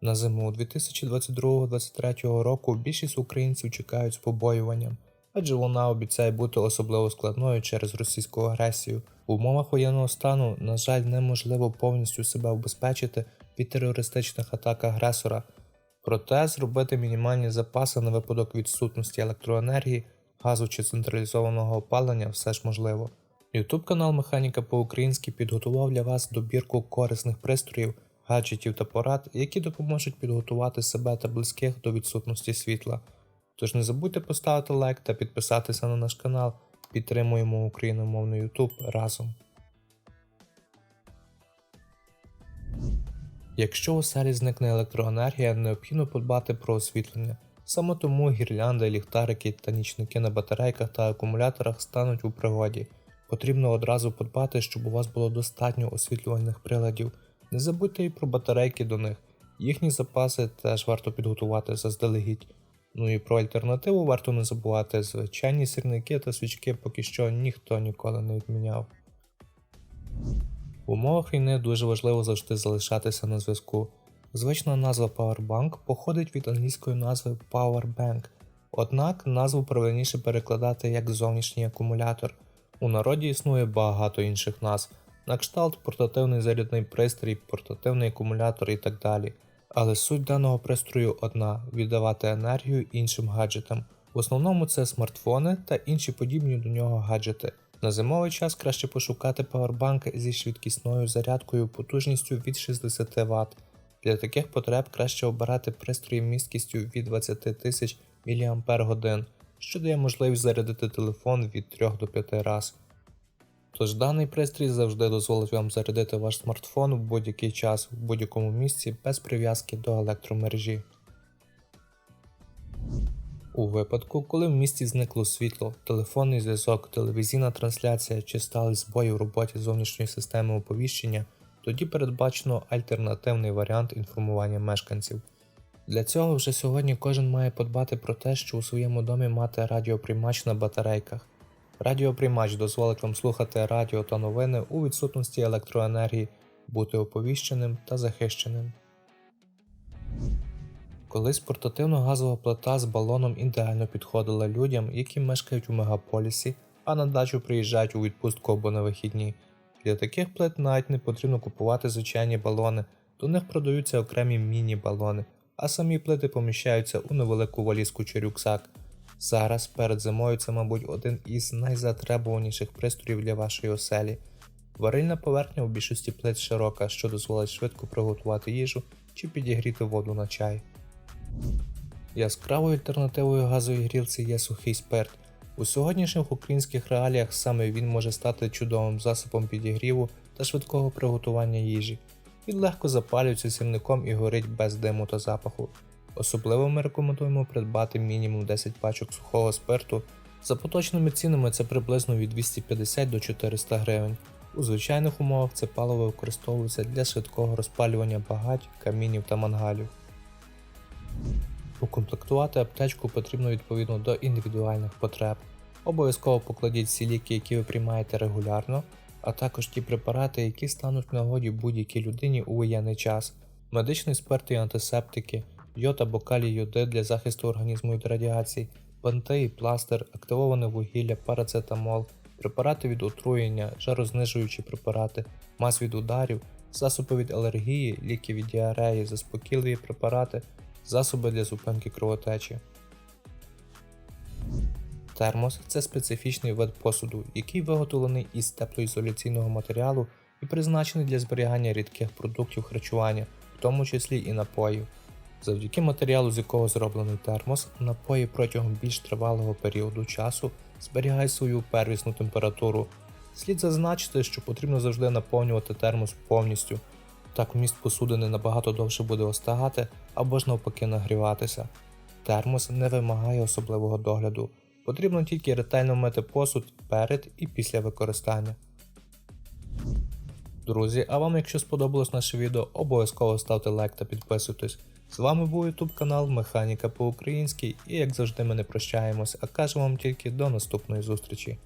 На зиму 2022-2023 року більшість українців чекають з побоюванням, адже вона обіцяє бути особливо складною через російську агресію. В умовах воєнного стану, на жаль, неможливо повністю себе убезпечити від терористичних атак агресора. Проте зробити мінімальні запаси на випадок відсутності електроенергії, газу чи централізованого опалення все ж можливо. YouTube канал Механіка по-українськи підготував для вас добірку корисних пристроїв, гаджетів та порад, які допоможуть підготувати себе та близьких до відсутності світла. Тож не забудьте поставити лайк та підписатися на наш канал. Підтримуємо україномовний YouTube разом. Якщо у селі зникне електроенергія, необхідно подбати про освітлення. Саме тому гірлянди, ліхтарики та нічники на батарейках та акумуляторах стануть у пригоді. Потрібно одразу подбати, щоб у вас було достатньо освітлювальних приладів. Не забудьте і про батарейки до них. Їхні запаси теж варто підготувати заздалегідь. Ну і про альтернативу варто не забувати, звичайні сірники та свічки поки що ніхто ніколи не відміняв. В умовах війни дуже важливо завжди залишатися на зв'язку. Звична назва Powerbank походить від англійської назви Power Bank, однак назву правильніше перекладати як зовнішній акумулятор. У народі існує багато інших назв, на кшталт портативний зарядний пристрій, портативний акумулятор і так далі. Але суть даного пристрою одна віддавати енергію іншим гаджетам. В основному це смартфони та інші подібні до нього гаджети. На зимовий час краще пошукати павербанк зі швидкісною зарядкою потужністю від 60 Вт. Для таких потреб краще обирати пристрої місткістю від 20 тисяч мАч, що дає можливість зарядити телефон від 3 до 5 раз. Тож даний пристрій завжди дозволить вам зарядити ваш смартфон в будь-який час в будь-якому місці без прив'язки до електромережі. У випадку, коли в місті зникло світло, телефонний зв'язок, телевізійна трансляція чи стали збої в роботі зовнішньої системи оповіщення, тоді передбачено альтернативний варіант інформування мешканців. Для цього вже сьогодні кожен має подбати про те, що у своєму домі мати радіоприймач на батарейках. Радіоприймач дозволить вам слухати радіо та новини у відсутності електроенергії, бути оповіщеним та захищеним. Колись портативна газова плита з балоном ідеально підходила людям, які мешкають у мегаполісі, а на дачу приїжджають у відпустку або на вихідні. Для таких плит навіть не потрібно купувати звичайні балони, до них продаються окремі міні-балони, а самі плити поміщаються у невелику валізку чи рюкзак. Зараз перед зимою це, мабуть, один із найзатребуваніших пристроїв для вашої оселі. Варильна поверхня у більшості плит широка, що дозволить швидко приготувати їжу чи підігріти воду на чай. Яскравою альтернативою газовій грілці є сухий спирт. У сьогоднішніх українських реаліях саме він може стати чудовим засобом підігріву та швидкого приготування їжі. Він легко запалюється сірником і горить без диму та запаху. Особливо ми рекомендуємо придбати мінімум 10 пачок сухого спирту. За поточними цінами це приблизно від 250 до 400 гривень. У звичайних умовах це паливо використовується для швидкого розпалювання багать, камінів та мангалів. Укомплектувати аптечку потрібно відповідно до індивідуальних потреб. Обов'язково покладіть всі ліки, які ви приймаєте регулярно, а також ті препарати, які стануть в нагоді будь-якій людині у воєнний час, медичний спирт і антисептики, йод або калій йоди для захисту організму від радіації, бинти і пластир, активоване вугілля, парацетамол, препарати від отруєння, жарознижуючі препарати, мазь від ударів, засоби від алергії, ліки від діареї, заспокійливі препарати, засоби для зупинки кровотечі. Термос це специфічний вид посуду, який виготовлений із теплоізоляційного матеріалу і призначений для зберігання рідких продуктів харчування, в тому числі і напоїв. Завдяки матеріалу, з якого зроблений термос, напої протягом більш тривалого періоду часу зберігають свою первісну температуру. Слід зазначити, що потрібно завжди наповнювати термос повністю, так вміст посудини набагато довше буде остигати або ж навпаки нагріватися. Термос не вимагає особливого догляду, потрібно тільки ретельно мити посуд перед і після використання. Друзі, а вам, якщо сподобалось наше відео, обов'язково ставте лайк та підписуйтесь. З вами був YouTube канал Механіка по-українськи і як завжди ми не прощаємось, а кажемо вам тільки до наступної зустрічі.